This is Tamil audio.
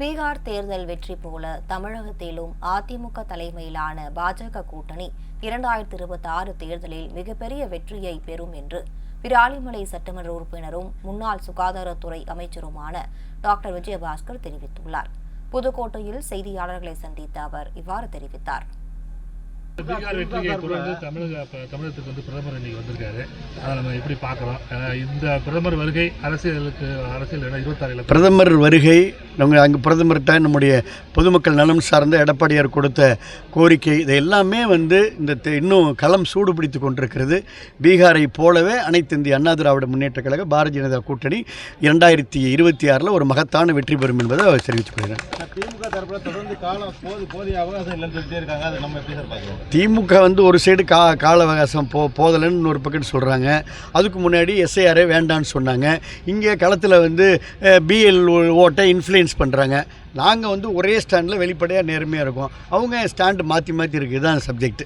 பீகார் தேர்தல் வெற்றி போல தமிழகத்திலும் அதிமுக தலைமையிலான பாஜக கூட்டணி இரண்டாயிரத்தி இருபத்தி ஆறு தேர்தலில் மிகப்பெரிய வெற்றியை பெறும் என்று விராலிமலை சட்டமன்ற உறுப்பினரும் முன்னாள் சுகாதாரத்துறை அமைச்சருமான டாக்டர் விஜயபாஸ்கர் தெரிவித்துள்ளார். புதுக்கோட்டையில் செய்தியாளர்களை சந்தித்த அவர் இவ்வாறு தெரிவித்தார். பீகார் வெற்றியை தொடர்ந்து தமிழக தமிழகத்துக்கு வந்து பிரதமர் இன்னைக்கு வந்திருக்காரு. அதை நம்ம எப்படி பார்க்குறோம் இந்த பிரதமர் வருகை அரசியலுக்கு அரசியல் இடம் இருபத்தாறு பிரதமர் வருகை நம்ம அங்கே பிரதமர்கிட்ட நம்முடைய பொதுமக்கள் நலம் சார்ந்த எடப்பாடியார் கொடுத்த கோரிக்கை. இது எல்லாமே வந்து இந்த தெ- இன்னும் களம் சூடு பிடித்து கொண்டிருக்கிறது. பீகாரை போலவே அனைத்து இந்திய அண்ணா திராவிட முன்னேற்ற கழக பாரதிய ஜனதா கூட்டணி இரண்டாயிரத்தி இருபத்தி ஆறில் ஒரு மகத்தான வெற்றி பெறும் என்பதை அவர் தெரிவித்துக் கொள்கிறேன் திமுக வந்து ஒரு சைடு கா கால அவகாசம் போ போதலைன்னு இன்னொரு பக்கெட் சொல்கிறாங்க அதுக்கு முன்னாடி எஸ்ஐஆரே வேண்டான்னு சொன்னாங்க. இங்கே களத்தில் வந்து பிஎல் ஓட்டை இன்ஃப்ளூயன்ஸ் பண்ணுறாங்க நாங்கள் வந்து ஒரே ஸ்டாண்டில் வெளிப்படையாக நேர்மையாக இருக்கோம். அவங்க ஸ்டாண்டு மாற்றி மாற்றி இருக்குது தான் சப்ஜெக்ட்